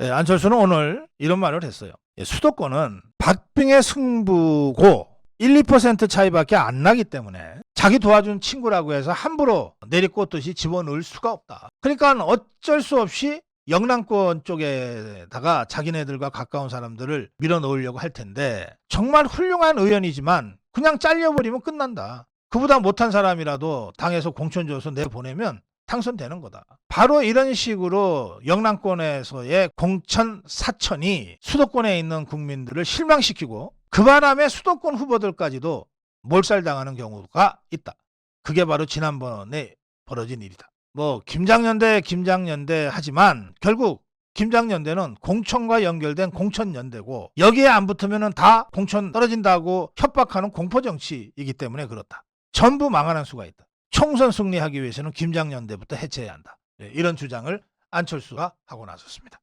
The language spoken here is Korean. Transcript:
예, 안철수는 오늘 이런 말을 했어요. 예, 수도권은 박빙의 승부고 1, 2% 차이밖에 안 나기 때문에 자기 도와준 친구라고 해서 함부로 내리꽂듯이 집어넣을 수가 없다. 그러니까 어쩔 수 없이 영남권 쪽에다가 자기네들과 가까운 사람들을 밀어넣으려고 할 텐데 정말 훌륭한 의원이지만 그냥 잘려버리면 끝난다. 그보다 못한 사람이라도 당에서 공천 줘서 내보내면 당선되는 거다. 바로 이런 식으로 영남권에서의 공천 사천이 수도권에 있는 국민들을 실망시키고 그 바람에 수도권 후보들까지도 몰살당하는 경우가 있다. 그게 바로 지난번에 벌어진 일이다. 뭐 김장연대 김장연대 하지만 결국 김장연대는 공천과 연결된 공천연대고 여기에 안 붙으면 다 공천 떨어진다고 협박하는 공포정치이기 때문에 그렇다. 전부 망하는 수가 있다. 총선 승리하기 위해서는 김장연대부터 해체해야 한다. 네, 이런 주장을 안철수가 하고 나섰습니다.